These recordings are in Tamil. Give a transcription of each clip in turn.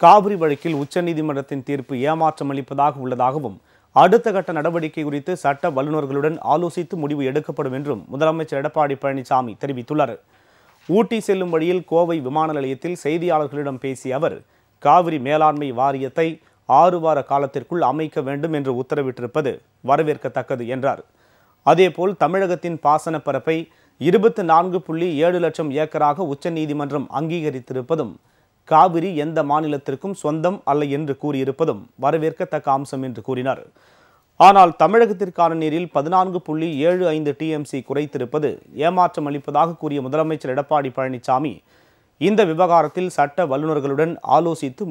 காவிரி வழக்கில் உச்சநீதிமன்றத்தின் தீர்ப்பு ஏமாற்றம் அளிப்பதாக உள்ளதாகவும் அடுத்த கட்ட நடவடிக்கை குறித்து சட்ட வல்லுநர்களுடன் ஆலோசித்து முடிவு எடுக்கப்படும் என்றும் முதலமைச்சர் எடப்பாடி பழனிசாமி தெரிவித்துள்ளார். ஊட்டி செல்லும் வழியில் கோவை விமான நிலையத்தில் செய்தியாளர்களிடம் பேசிய அவர் காவிரி மேலாண்மை வாரியத்தை ஆறு வார காலத்திற்குள் அமைக்க வேண்டும் என்று உத்தரவிட்டிருப்பது வரவேற்கத்தக்கது என்றார். அதேபோல் தமிழகத்தின் பாசன பரப்பை இருபத்தி நான்கு புள்ளி ஏழு லட்சம் ஏக்கராக உச்சநீதிமன்றம் அங்கீகரித்திருப்பதும் காவிரி எந்த மாநிலத்திற்கும் சொந்தம் அல்ல என்று கூறியிருப்பதும் வரவேற்கத்தக்க அம்சம் என்று கூறினார். ஆனால் தமிழகத்திற்கான நீரில் பதினான்கு புள்ளி ஏழு ஐந்து டிஎம்சி குறைத்திருப்பது ஏமாற்றம் அளிப்பதாக கூறிய முதலமைச்சர் எடப்பாடி பழனிசாமி இந்த விவகாரத்தில் சட்ட வல்லுநர்களுடன் ஆலோசித்து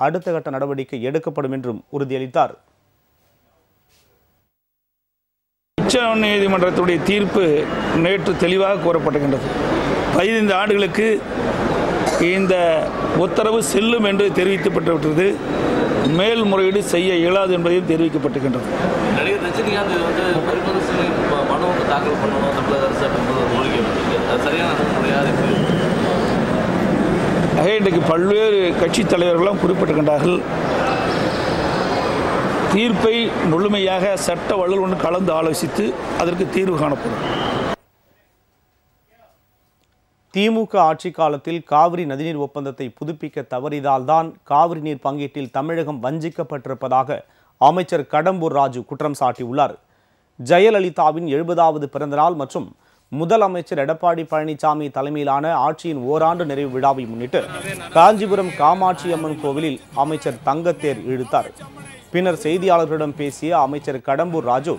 அடுத்த கட்ட நடவடிக்கை எடுக்கப்படும் என்றும் உறுதியளித்தார். உச்ச நீதிமன்றத்துடைய தீர்ப்பு நேற்று தெளிவாக கூறப்படுகின்றது பதினைந்து ஆண்டுகளுக்கு இந்த உத்தரவு செல்லும் என்று தெரிவிக்கப்பட்டுவிட்டது. மேல்முறையீடு செய்ய இயலாது என்பதையும் தெரிவிக்கப்பட்டிருக்கின்றது நடிகர் ரஜினிகாந்த் வந்து மனு தாக்கல் பண்ணணும் தமிழக அரசு அப்படின்றது சரியான ஆக இன்றைக்கு பல்வேறு கட்சி தலைவர்களும் குறிப்பிட்டிருக்கின்றார்கள். தீர்ப்பை முழுமையாக சட்ட வல்லுநருடன் கலந்து ஆலோசித்து அதற்கு தீர்வு காணப்படும். திமுக ஆட்சி காலத்தில் காவிரி நதிநீர் ஒப்பந்தத்தை புதுப்பிக்க தவறிதால்தான் காவிரி நீர் பங்கீட்டில் தமிழகம் வஞ்சிக்கப்பட்டிருப்பதாக அமைச்சர் கடம்பூர் ராஜு குற்றம் சாட்டியுள்ளார். ஜெயலலிதாவின் எழுபதாவது பிறந்தநாள் மற்றும் முதலமைச்சர் எடப்பாடி பழனிசாமி தலைமையிலான ஆட்சியின் ஓராண்டு நிறைவு விழாவை முன்னிட்டு காஞ்சிபுரம் காமாட்சி அம்மன் கோவிலில் அமைச்சர் தங்கத்தேர் இழுத்தார். பின்னர் செய்தியாளர்களிடம் பேசிய அமைச்சர் கடம்பூர் ராஜு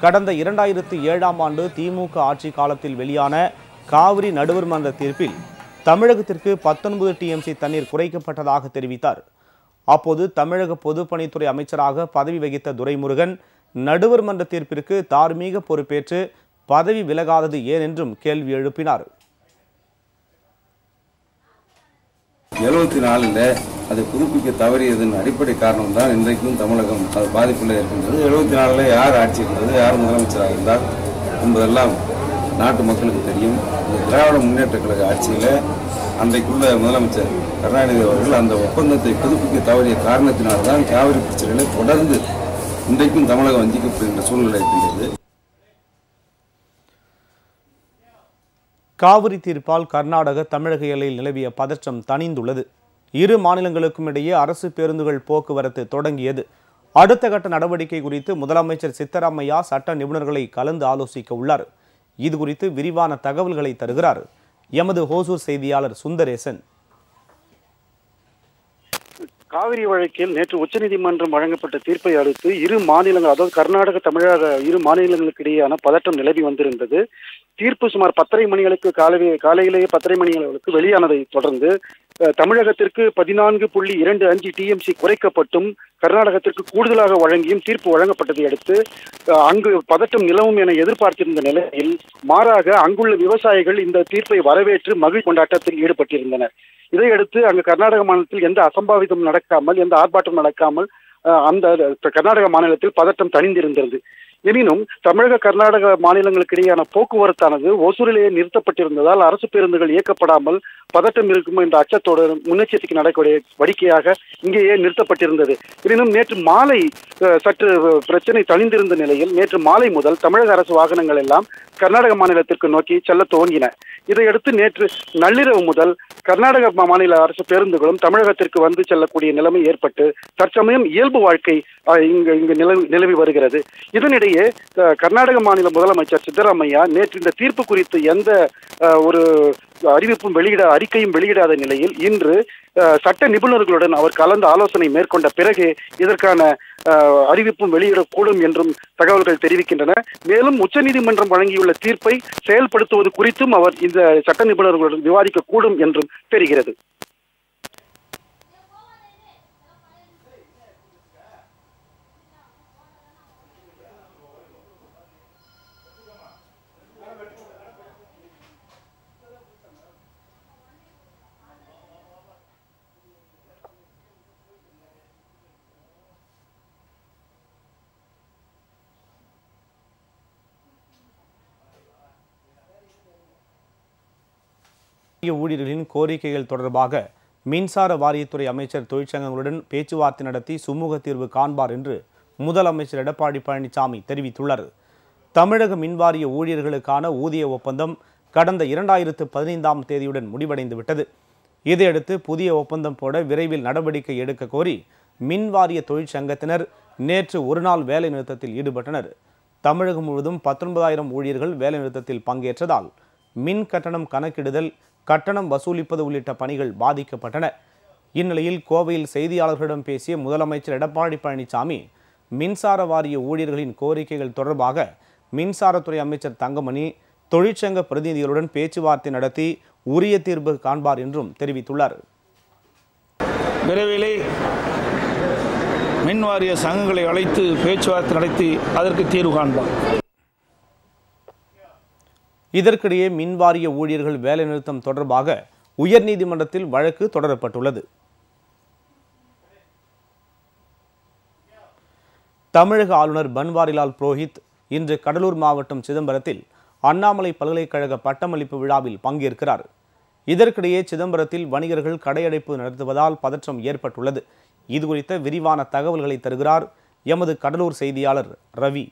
கடந்த இரண்டாயிரத்தி ஏழாம் ஆண்டு திமுக ஆட்சி காலத்தில் வெளியான காவிரி நடுவர் மன்ற தீர்ப்பில் தமிழகத்திற்கு பத்தொன்பது டிஎம்சி தண்ணீர் குறைக்கப்பட்டதாக தெரிவித்தார். அப்போது தமிழக பொதுப்பணித்துறை அமைச்சராக பதவி வகித்த துரைமுருகன் நடுவர் மன்ற தீர்ப்பிற்கு தார்மீக பொறுப்பேற்று பதவி விலகாதது ஏன் என்றும் கேள்வி எழுப்பினார். எழுபத்தி நாலில் அதை புதுப்பிக்க தவறியதன் அடிப்படை காரணம் தான் இன்றைக்கும் தமிழகம் அது பாதிப்பில் இருக்கின்றது எழுபத்தி நாலில் யார் ஆட்சி இருந்தது யார் முதலமைச்சராக இருந்தார் என்பதெல்லாம் நாட்டு மக்களுக்கு தெரியும். இந்த திராவிட முன்னேற்ற கழக ஆட்சியில் அன்றைக்குள்ள முதலமைச்சர் கருணாநிதி அவர்கள் அந்த ஒப்பந்தத்தை புதுப்பிக்க தவறிய காரணத்தினால்தான் காவிரி பிரச்சனைகளை தொடர்ந்து இன்றைக்கும் தமிழகம் வஞ்சிக்கப்படுகின்ற சூழ்நிலை இருக்கின்றது காவிரி தீர்ப்பால் கர்நாடக தமிழக எல்லையில் நிலவிய பதற்றம் தணிந்துள்ளது. இரு மாநிலங்களுக்கும் இடையே அரசு பேருந்துகள் போக்குவரத்து தொடங்கியது. அடுத்த கட்ட நடவடிக்கை குறித்து முதலமைச்சர் சித்தராமையா சட்ட நிபுணர்களை கலந்து ஆலோசிக்க உள்ளார். இது குறித்து விரிவான தகவல்களை தருகிறார். எமது ஹோசூர் செய்தியாளர் சுந்தரேசன். காவிரி வழக்கில் நேற்று உச்சநீதிமன்றம் வழங்கப்பட்ட தீர்ப்பை அடுத்து இரு மாநிலங்கள் அதாவது கர்நாடக தமிழக இரு மாநிலங்களுக்கு இடையேயான பதற்றம் நிலவி வந்திருந்தது. தீர்ப்பு சுமார் பத்தரை மணிகளுக்கு காலை காலையிலேயே பத்தரை மணிகளுக்கு வெளியானதை தொடர்ந்து தமிழகத்திற்கு பதினான்கு புள்ளி இரண்டு அஞ்சு டிஎம்சி குறைக்கப்பட்டும் கர்நாடகத்திற்கு கூடுதலாக வழங்கியும் தீர்ப்பு வழங்கப்பட்டதை அடுத்து அங்கு பதட்டம் நிலவும் என எதிர்பார்த்திருந்த நிலையில் மாறாக அங்குள்ள விவசாயிகள் இந்த தீர்ப்பை வரவேற்று மகிழ் கொண்டாட்டத்தில் ஈடுபட்டிருந்தனர். இதையடுத்து அங்கு கர்நாடக மாநிலத்தில் எந்த அசம்பாவிதம் நடக்காமல் எந்த ஆர்ப்பாட்டம் நடக்காமல் அந்த கர்நாடக மாநிலத்தில் பதட்டம் தணிந்திருந்தது. எனினும் தமிழக கர்நாடக மாநிலங்களுக்கு இடையேயான போக்குவரத்தானது ஒசூரிலேயே நிறுத்தப்பட்டிருந்ததால் அரசு பேருந்துகள் இயக்கப்படாமல் பதட்டம் இருக்கும் என்ற அச்சத்தோடு முன்னெச்சரிக்கை நடக்கூடிய வடிக்கையாக இங்கேயே நிறுத்தப்பட்டிருந்தது. எனினும் நேற்று மாலை சற்று பிரச்சனை தணிந்திருந்த நிலையில் நேற்று மாலை முதல் தமிழக அரசு வாகனங்கள் எல்லாம் கர்நாடக மாநிலத்திற்கு நோக்கி செல்ல துவங்கின. இதையடுத்து நேற்று நள்ளிரவு முதல் கர்நாடக மா- மாநில அரசு பேருந்துகளும் தமிழகத்திற்கு வந்து செல்லக்கூடிய நிலைமை ஏற்பட்டு தற்சமயம் இயல்பு வாழ்க்கை இங்கு இங்கு நிலவி நிலவி வருகிறது. இதனிடையே கர்நாடக மாநில முதலமைச்சர் சித்தராமையா நேற்று இந்த தீர்ப்பு குறித்து எந்த ஒரு அறிவிப்பும் வெளியிட அறிக்கையும் வெளியிடாத நிலையில் இன்று சட்ட நிபுணர்களுடன் அவர் கலந்து ஆலோசனை மேற்கொண்ட பிறகு இதற்கான அறிவிப்பும் வெளியிடக்கூடும் என்றும் தகவல்கள் தெரிவிக்கின்றன. மேலும் உச்சநீதிமன்றம் வழங்கியுள்ள தீர்ப்பை செயல்படுத்துவது குறித்தும் அவர் இந்த சட்ட நிபுணர்களுடன் விவாதிக்கக்கூடும் என்றும் தெரிகிறது. ஊழியர்களின் கோரிக்கைகள் தொடர்பாக மின்சார வாரியத்துறை அமைச்சர் தொழிற்சங்கங்களுடன் பேச்சுவார்த்தை நடத்தி சுமூக தீர்வு காண்பார் என்று முதலமைச்சர் எடப்பாடி பழனிசாமி தெரிவித்துள்ளார். தமிழக மின்வாரிய ஊழியர்களுக்கான ஊதிய ஒப்பந்தம் கடந்த இரண்டாயிரத்து பதினைந்தாம் தேதியுடன் முடிவடைந்து விட்டது இதையடுத்து புதிய ஒப்பந்தம் போட விரைவில் நடவடிக்கை எடுக்க கோரி மின்வாரிய தொழிற்சங்கத்தினர் நேற்று ஒருநாள் வேலைநிறுத்தத்தில் ஈடுபட்டனர். தமிழகம் முழுவதும் பத்தொன்பதாயிரம் ஊழியர்கள் வேலைநிறுத்தத்தில் பங்கேற்றதால் மின் கட்டணம் கணக்கிடுதல் கட்டணம் வசூலிப்பது உள்ளிட்ட பணிகள் பாதிக்கப்பட்டன. இந்நிலையில் கோவையில் செய்தியாளர்களிடம் பேசிய முதலமைச்சர் எடப்பாடி பழனிசாமி மின்சார வாரிய ஊழியர்களின் கோரிக்கைகள் தொடர்பாக மின்சாரத்துறை அமைச்சர் தங்கமணி தொழிற்சங்க பிரதிநிதிகளுடன் பேச்சுவார்த்தை நடத்தி உரிய தீர்வு காண்பார் என்றும் தெரிவித்துள்ளார். விரைவிலே மின் வாரிய சங்கங்களை அழைத்து பேச்சுவார்த்தை நடத்தி அதற்கு தீர்வு காண்பார். இதற்கிடையே மின்வாரிய ஊழியர்கள் வேலைநிறுத்தம் தொடர்பாக உயர்நீதிமன்றத்தில் வழக்கு தொடரப்பட்டுள்ளது. தமிழக ஆளுநர் பன்வாரிலால் புரோஹித் இன்று கடலூர் மாவட்டம் சிதம்பரத்தில் அண்ணாமலை பல்கலைக்கழக பட்டமளிப்பு விழாவில் பங்கேற்கிறார். இதற்கிடையே சிதம்பரத்தில் வணிகர்கள் கடையடைப்பு நடத்துவதால் பதற்றம் ஏற்பட்டுள்ளது. இது குறித்த விரிவான தகவல்களை தருகிறார் எமது கடலூர் செய்தியாளர் ரவி.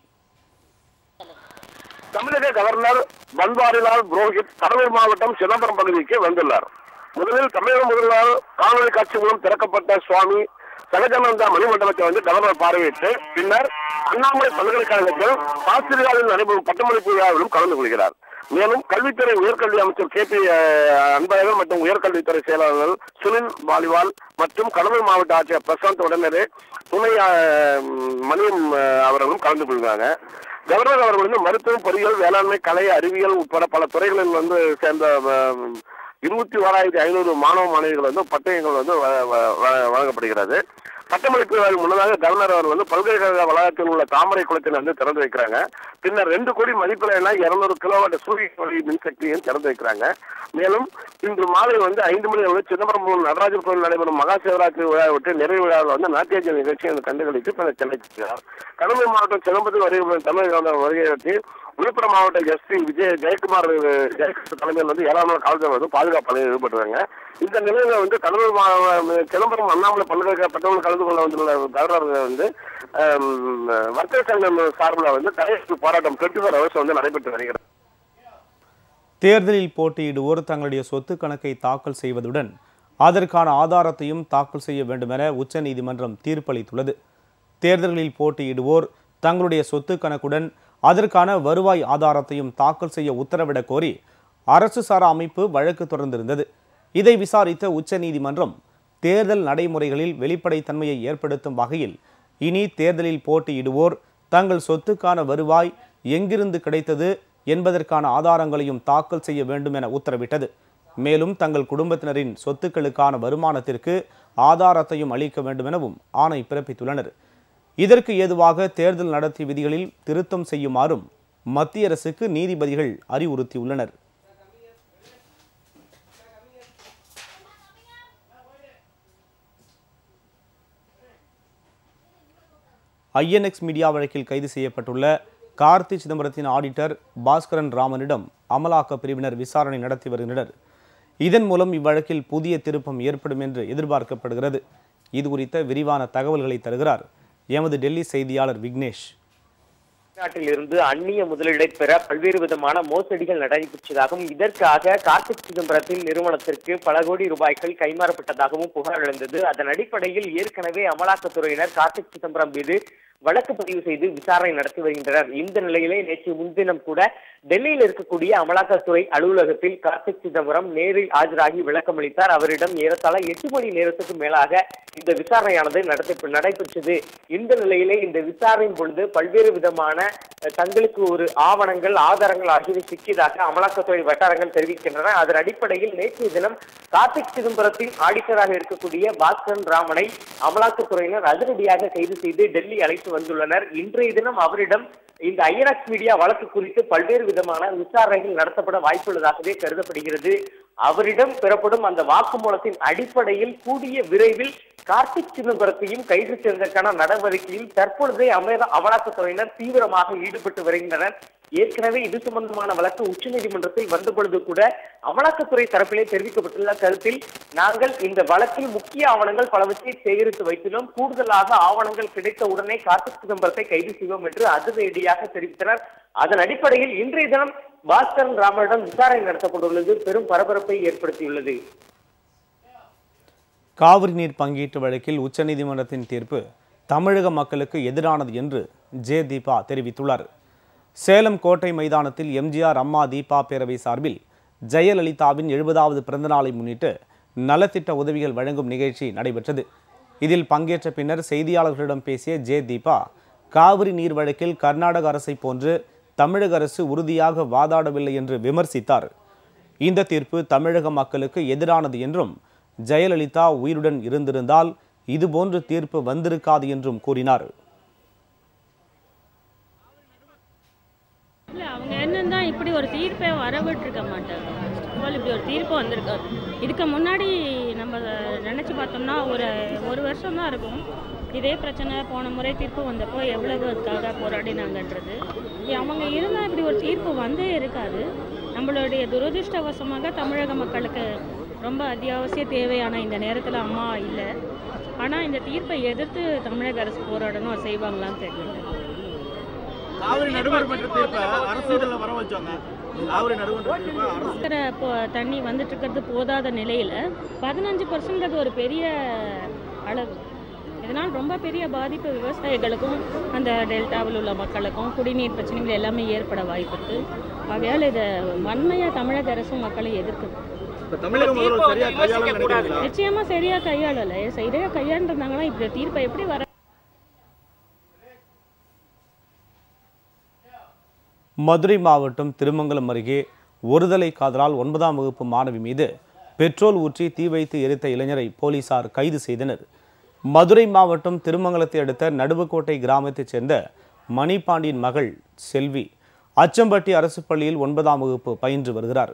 தமிழக கவர்னர் பன்வாரிலால் புரோஹித் கடலூர் மாவட்டம் சிதம்பரம் பகுதிக்கு வந்துள்ளார். முதலில் தமிழக முதல்வர் காணொலி காட்சி மூலம் திறக்கப்பட்ட சுவாமி சகஜானந்தா மணிமண்டபத்தை வந்து கவர்னர் பார்வையிட்டு பின்னர் அண்ணாமலை பல்கலைக்கழகத்தில் ஆசிரியரால் நடைபெறும் பட்டமளிப்பு விழாவிலும் கலந்து கொள்கிறார். மேலும் கல்வித்துறை உயர்கல்வி அமைச்சர் கே பி அன்பழகன் மற்றும் உயர்கல்வித்துறை செயலாளர்கள் சுனில் பாலிவால் மற்றும் கடலூர் மாவட்ட ஆட்சியர் பிரசாந்த் உடனே துணை மணியம் அவர்களும் கலந்து கொள்கிறாங்க. கவர்னர் அவர்கள் வந்து மருத்துவம் பொறியியல் வேளாண்மை கலை அறிவியல் உட்பட பல துறைகளில் வந்து சேர்ந்த இருபத்தி ஓராயிரத்தி ஐநூறு மாணவ மாணவிகள் வந்து பட்டயங்கள் வந்து வ- வ- வ- வழங்கப்படுகிறது. பட்டமளிப்பு விழாவின் முன்னதாக கவர்னர் அவர் வந்து பல்கலைக்கழக வளாகத்தில் உள்ள தாமரை குளத்தில் வந்து திறந்து வைக்கிறாங்க. பின்னர் ரெண்டு கோடி மதிப்பிலான இருநூறு கிலோவாட் சூரிய ஒளி மின்சக்தியும் திறந்து வைக்கிறாங்க. மேலும் இன்று மாலை வந்து ஐந்து மணி அளவு சிதம்பரம் நடராஜர் கோயில் நடைபெறும் மகா சிவராத்திரி விழாவை விட்டு நிறைவு விழாவில் வந்து நாட்டியஜ நிகழ்ச்சியை கண்டுகளித்து பின்னர் சென்னை கடலூர் மாவட்டம் சிதம்பரத்தில் வருகை தமிழக கவர்னர் வருகையொட்டி விழுப்புரம் மாவட்ட எஸ்பி விஜய் ஜெயக்குமார் ஜெயக்குமார் தலைமையில் வந்து ஏழாம் நாள் காவல்துறை வந்து பாதுகாப்பு பணியில் ஈடுபட்டுறாங்க இந்த நிலையில வந்து கடலூர் மா- சிதம்பரம் அண்ணாமலை பல்கலைக்கழக பட்டங்கள் கலந்து கொள்ள வந்துள்ள கவர்னர் வந்து வர்த்தக சங்கம் சார்பில் வந்து கையெழுத்து போராட்டம் டுவெண்ட்டி ஃபோர் ஹவர்ஸ் வந்து நடைபெற்று வருகிறது. தேர்தலில் போட்டியிடுவோர் தங்களுடைய சொத்து கணக்கை தாக்கல் செய்வதுடன் அதற்கான ஆதாரத்தையும் தாக்கல் செய்ய வேண்டுமென உச்சநீதிமன்றம் தீர்ப்பளித்துள்ளது. தேர்தல்களில் போட்டியிடுவோர் தங்களுடைய சொத்து கணக்குடன் அதற்கான வருவாய் ஆதாரத்தையும் தாக்கல் செய்ய உத்தரவிடக் கோரி அரசு சாரா அமைப்பு வழக்கு தொடர்ந்திருந்தது. இதை விசாரித்த உச்சநீதிமன்றம் தேர்தல் நடைமுறைகளில் வெளிப்படைத்தன்மையை ஏற்படுத்தும் வகையில் இனி தேர்தலில் போட்டியிடுவோர் தங்கள் சொத்துக்கான வருவாய் எங்கிருந்து கிடைத்தது என்பதற்கான ஆதாரங்களையும் தாக்கல் செய்ய வேண்டும் என உத்தரவிட்டது. மேலும் தங்கள் குடும்பத்தினரின் சொத்துக்களுக்கான வருமானத்திற்கு ஆதாரத்தையும் அளிக்க வேண்டும் எனவும் ஆணை பிறப்பித்துள்ளனர். இதற்கு ஏதுவாக தேர்தல் நடத்தி விதிகளில் திருத்தம் செய்யுமாறும் மத்திய அரசுக்கு நீதிபதிகள் அறிவுறுத்தியுள்ளனர். ஐஎன்எக்ஸ் மீடியா வழக்கில் கைது செய்யப்பட்டுள்ள கார்த்தி சிதம்பரத்தின் ஆடிட்டர் பாஸ்கரன் ராமனிடம் அமலாக்க பிரிவினர் விசாரணை நடத்தி வருகின்றனர். இதன் மூலம் இவ்வழக்கில் புதிய திருப்பம் ஏற்படும் என்று எதிர்பார்க்கப்படுகிறது. இது குறித்த விரிவான தகவல்களை தருகிறார் எமது டெல்லி செய்தியாளர் விக்னேஷ். வெளிநாட்டில் இருந்து அந்நிய முதலீடை பெற பல்வேறு விதமான மோசடிகள் நடைபெற்றதாகவும் இதற்காக கார்த்திக் சிதம்பரத்தின் நிறுவனத்திற்கு பல கோடி ரூபாய்கள் கைமாறப்பட்டதாகவும் புகார் எழுந்தது. அதன் அடிப்படையில் ஏற்கனவே அமலாக்கத்துறையினர் கார்த்திக் சிதம்பரம் மீது வழக்கு பதிவு செய்து விசாரணை நடத்தி வருகின்றனர். இந்த நிலையிலே நேற்று முன்தினம் கூட டெல்லியில் இருக்கக்கூடிய அமலாக்கத்துறை அலுவலகத்தில் கார்த்திக் சிதம்பரம் நேரில் ஆஜராகி விளக்கம் அளித்தார். அவரிடம் ஏறத்தாழ எட்டு மணி நேரத்துக்கு மேலாக இந்த விசாரணையானது நடத்தி நடைபெற்றது. இந்த நிலையிலே இந்த விசாரணையின் பொழுது பல்வேறு விதமான தங்களுக்கு ஒரு ஆவணங்கள் ஆதாரங்கள் ஆகியவை சிக்கியதாக அமலாக்கத்துறை வட்டாரங்கள் தெரிவிக்கின்றன. அதன் அடிப்படையில் நேற்றைய தினம் கார்த்திக் சிதம்பரத்தின் ஆடிட்டராக இருக்கக்கூடிய பாஸ்கரன் ராமனை அமலாக்கத்துறையினர் அதிரடியாக கைது செய்து டெல்லி அழைத்து வந்துள்ளனர். இன்றைய தினம் அவரிடம் இந்த ஐஎன்எக்ஸ் மீடியா வழக்கு குறித்து பல்வேறு விதமான விசாரணைகள் நடத்தப்பட வாய்ப்புள்ளதாகவே கருதப்படுகிறது. அவரிடம் பெறப்படும் அந்த வாக்குமூலத்தின் அடிப்படையில் கூடிய விரைவில் கார்த்திக் சிதம்பரத்தையும் கைது செய்வதற்கான நடவடிக்கையில் தற்பொழுதே அமர அமலாக்கத்துறையினர் தீவிரமாக ஈடுபட்டு வருகின்றனர். ஏற்கனவே இது சம்பந்தமான வழக்கு உச்சநீதிமன்றத்தில் வந்த பொழுது கூட அமலாக்கத்துறை தரப்பிலே தெரிவிக்கப்பட்டுள்ள கருத்தில் நாங்கள் இந்த வழக்கில் முக்கிய ஆவணங்கள் பலவற்றை சேகரித்து வைத்துள்ளோம் கூடுதலாக ஆவணங்கள் கிடைத்த உடனே கார்த்திக் சிதம்பரத்தை கைது செய்வோம் என்று அதிரடியாக தெரிவித்தனர். அதன் அடிப்படையில் இன்றைய தினம் பாஸ்கரன் ராமனிடம் விசாரணை நடத்தப்பட்டுள்ளது. பெரும் பரபரப்பை ஏற்படுத்தியுள்ளது. காவிரி நீர் பங்கீட்டு வழக்கில் உச்சநீதிமன்றத்தின் தீர்ப்பு தமிழக மக்களுக்கு எதிரானது என்று ஜே தீபா தெரிவித்துள்ளார். சேலம் கோட்டை மைதானத்தில் எம்ஜிஆர் அம்மா தீபா பேரவை சார்பில் ஜெயலலிதாவின் எழுபதாவது பிறந்தநாளை முன்னிட்டு நலத்திட்ட உதவிகள் வழங்கும் நிகழ்ச்சி நடைபெற்றது. இதில் பங்கேற்ற பின்னர் செய்தியாளர்களிடம் பேசிய ஜே தீபா காவிரி நீர் வழக்கில் கர்நாடக அரசை போன்று தமிழக அரசு உறுதியாக வாதாடவில்லை என்று விமர்சித்தார். இந்த தீர்ப்பு தமிழக மக்களுக்கு எதிரானது என்றும் ஜெயலலிதா உயிருடன் இருந்திருந்தால் இதுபோன்று தீர்ப்பு வந்திருக்காது என்றும் கூறினார் இல்லை தான் இப்படி ஒரு தீர்ப்பை வரவிட்டுருக்க மாட்டாங்க முதல்ல இப்படி ஒரு தீர்ப்பு வந்திருக்காது இதுக்கு முன்னாடி நம்ம நினச்சி பார்த்தோம்னா ஒரு ஒரு வருஷம் தான் இருக்கும். இதே பிரச்சனை போன முறை தீர்ப்பு வந்தப்போ எவ்வளவு அதுக்காக போராடினாங்கன்றது அவங்க இருந்தால் இப்படி ஒரு தீர்ப்பு வந்தே இருக்காது. நம்மளுடைய துரதிர்ஷ்டவசமாக தமிழக மக்களுக்கு ரொம்ப அத்தியாவசிய தேவையான இந்த நேரத்தில் அம்மா இல்லை. ஆனால் இந்த தீர்ப்பை எதிர்த்து தமிழக அரசு போராடணும் செய்வாங்களான்னு தெரியல. காவிரி தீர்ப்பை அரசியலில் வர வச்சாங்க. இருக்கிற தண்ணி வந்துட்டு இருக்கிறது போதாத நிலையில் பதினஞ்சு பர்சன்ட் அது ஒரு பெரிய அளவு. இதனால் ரொம்ப பெரிய பாதிப்பு விவசாயிகளுக்கும் அந்த டெல்டாவில் உள்ள மக்களுக்கும் குடிநீர் பிரச்சனைகள் எல்லாமே ஏற்பட வாய்ப்பு இருக்கு. ஆகையால் இதை வன்மையாக தமிழக அரசும் மக்களை எதிர்க்குது நினைக்கிறீங்களா? நிச்சயமா சரியா கையாளலை. சரியா கையாண்டிருந்தாங்கன்னா இப்படி தீர்ப்பை எப்படி வர மதுரை மாவட்டம் திருமங்கலம் அருகே ஒருதலை காதலால் ஒன்பதாம் வகுப்பு மாணவி மீது பெட்ரோல் ஊற்றி தீ வைத்து எரித்த இளைஞரை போலீசார் கைது செய்தனர். மதுரை மாவட்டம் திருமங்கலத்தை அடுத்த நடுவுக்கோட்டை கிராமத்தைச் சேர்ந்த மணிபாண்டியின் மகள் செல்வி அச்சம்பட்டி அரசு பள்ளியில் ஒன்பதாம் வகுப்பு பயின்று வருகிறார்.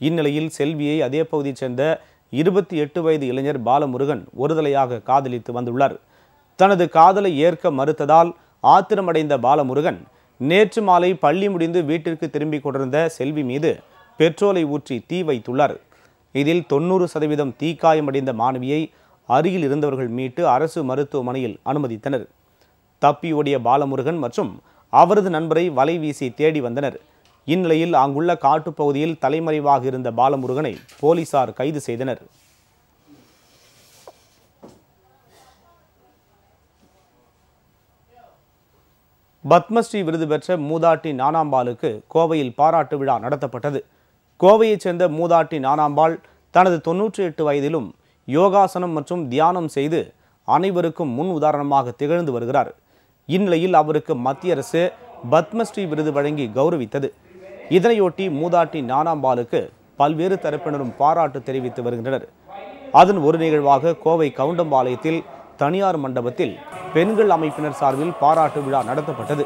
இந்நிலையில் செல்வியை அதே பகுதியைச் சேர்ந்த இருபத்தி எட்டு வயது இளைஞர் பாலமுருகன் ஒருதலையாக காதலித்து வந்துள்ளார். தனது காதலை ஏற்க மறுத்ததால் ஆத்திரமடைந்த பாலமுருகன் நேற்று மாலை பள்ளி முடிந்து வீட்டிற்கு திரும்பிக் கொண்டிருந்த செல்வி மீது பெட்ரோலை ஊற்றி தீ வைத்துள்ளார். இதில் தொண்ணூறு சதவீதம் தீக்காயமடைந்த மாணவியை அருகில் இருந்தவர்கள் மீட்டு அரசு மருத்துவமனையில் அனுமதித்தனர். தப்பியோடிய பாலமுருகன் மற்றும் அவரது நண்பரை வலை வீசி தேடி வந்தனர். இந்நிலையில் அங்குள்ள காட்டுப்பகுதியில் தலைமறைவாக இருந்த பாலமுருகனை போலீசார் கைது செய்தனர். பத்மஸ்ரீ விருது பெற்ற மூதாட்டி நானாம்பாளுக்கு கோவையில் பாராட்டு விழா நடத்தப்பட்டது. கோவையைச் சேர்ந்த மூதாட்டி நானாம்பாள் தனது தொன்னூற்றி எட்டு வயதிலும் யோகாசனம் மற்றும் தியானம் செய்து அனைவருக்கும் முன் உதாரணமாக திகழ்ந்து வருகிறார். இந்நிலையில் அவருக்கு மத்திய அரசு பத்மஸ்ரீ விருது வழங்கி கௌரவித்தது. இதனையொட்டி மூதாட்டி நானாம்பாளுக்கு பல்வேறு தரப்பினரும் பாராட்டு தெரிவித்து வருகின்றனர். அதன் ஒரு நிகழ்வாக கோவை கவுண்டம்பாளையத்தில் தனியார் மண்டபத்தில் பெண்கள் அமைப்பினர் சார்பில் பாராட்டு விழா நடத்தப்பட்டது.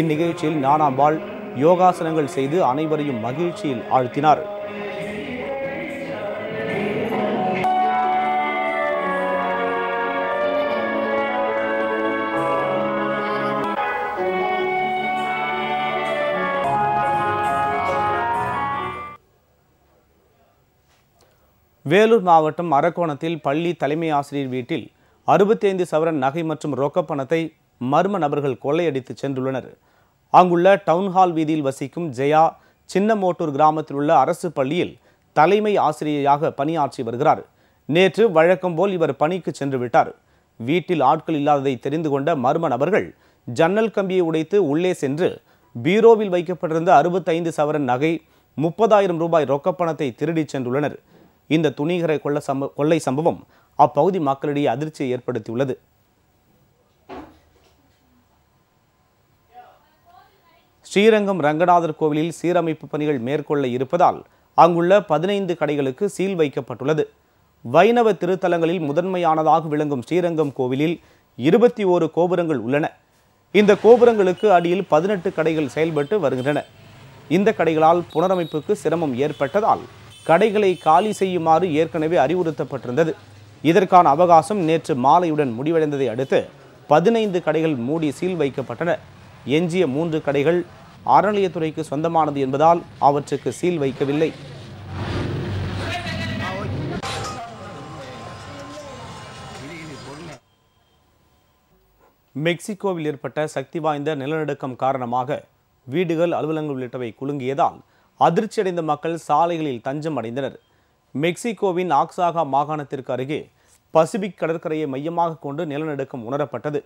இந்நிகழ்ச்சியில் ஞானாம்பாள் யோகாசனங்கள் செய்து அனைவரையும் மகிழ்ச்சியில் ஆழ்த்தினார். வேலூர் மாவட்டம் அரக்கோணத்தில் பள்ளி தலைமை ஆசிரியர் வீட்டில் அறுபத்தைந்து சவரன் நகை மற்றும் ரொக்கப் பணத்தை மர்ம நபர்கள் கொள்ளையடித்து சென்றுள்ளனர். அங்குள்ள டவுன்ஹால் வீதியில் வசிக்கும் ஜெயா சின்னமோட்டூர் கிராமத்தில் உள்ள அரசு பள்ளியில் தலைமை ஆசிரியையாக பணியாற்றி வருகிறார். நேற்று வழக்கம் போல் இவர் பணிக்கு சென்று விட்டார் வீட்டில் ஆட்கள் இல்லாததை தெரிந்து கொண்ட மர்ம நபர்கள் ஜன்னல் கம்பியை உடைத்து உள்ளே சென்று பீரோவில் வைக்கப்பட்டிருந்த அறுபத்தைந்து சவரன் நகை முப்பதாயிரம் ரூபாய் ரொக்கப்பணத்தை திருடிச் சென்றுள்ளனர். இந்த துணிகரை கொள்ள சம்ப கொள்ளை சம்பவம் அப்பகுதி மக்களிடையே அதிர்ச்சியை ஏற்படுத்தியுள்ளது. ஸ்ரீரங்கம் ரங்கநாதர் கோவிலில் சீரமைப்பு பணிகள் மேற்கொள்ள இருப்பதால் அங்குள்ள பதினைந்து கடைகளுக்கு சீல் வைக்கப்பட்டுள்ளது. வைணவ திருத்தலங்களில் முதன்மையானதாக விளங்கும் ஸ்ரீரங்கம் கோவிலில் இருபத்தி ஓரு கோபுரங்கள் உள்ளன. இந்த கோபுரங்களுக்கு அடியில் பதினெட்டு கடைகள் செயல்பட்டு வருகின்றன. இந்த கடைகளால் புனரமைப்புக்கு சிரமம் ஏற்பட்டதால் கடைகளை காலி செய்யுமாறு ஏற்கனவே அறிவுறுத்தப்பட்டிருந்தது. இதற்கான அவகாசம் நேற்று மாலையுடன் முடிவடைந்ததை அடுத்து பதினைந்து கடைகள் மூடி சீல் வைக்கப்பட்டன. எஞ்சிய மூன்று கடைகள் அறநிலையத்துறைக்கு சொந்தமானது என்பதால் அவற்றுக்கு சீல் வைக்கவில்லை. மெக்சிகோவில் ஏற்பட்ட சக்தி வாய்ந்த நிலநடுக்கம் காரணமாக வீடுகள் அலுவலகங்கள் உள்ளிட்டவை குலுங்கியதால் அதிர்ச்சியடைந்த மக்கள் சாலைகளில் தஞ்சம் அடைந்தனர் மெக்சிகோவின் ஆக்சாகா மாகாணத்திற்கு அருகே பசிபிக் கடற்கரையை மையமாக கொண்டு நிலநடுக்கம் உணரப்பட்டது.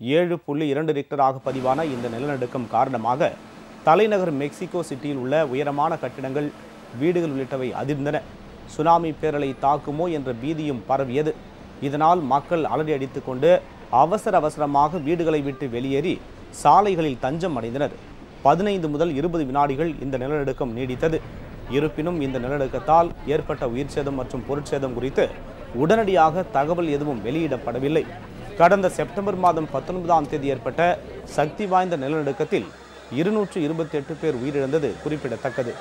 ஏழு புள்ளி இரண்டு ரிக்டராக பதிவான இந்த நிலநடுக்கம் காரணமாக தலைநகர் மெக்சிகோ சிட்டியில் உள்ள உயரமான கட்டிடங்கள் வீடுகள் உள்ளிட்டவை அதிர்ந்தன. சுனாமி பேரலை தாக்குமோ என்ற பீதியும் பரவியது. இதனால் மக்கள் அலறி அடித்துக்கொண்டு அவசர அவசரமாக வீடுகளை விட்டு வெளியேறி சாலைகளில் தஞ்சம் அடைந்தனர். பதினைந்து முதல் இருபது வினாடிகள் இந்த நிலநடுக்கம் நீடித்தது. இருப்பினும் இந்த நிலநடுக்கத்தால் ஏற்பட்ட உயிர்ச்சேதம் மற்றும் பொருட்சேதம் குறித்து உடனடியாக தகவல் எதுவும் வெளியிடப்படவில்லை. கடந்த செப்டம்பர் மாதம் பத்தொன்பதாம் தேதி ஏற்பட்ட சக்தி வாய்ந்த நிலநடுக்கத்தில் இருநூற்று இருபத்தி எட்டு பேர் உயிரிழந்தது குறிப்பிடத்தக்கது.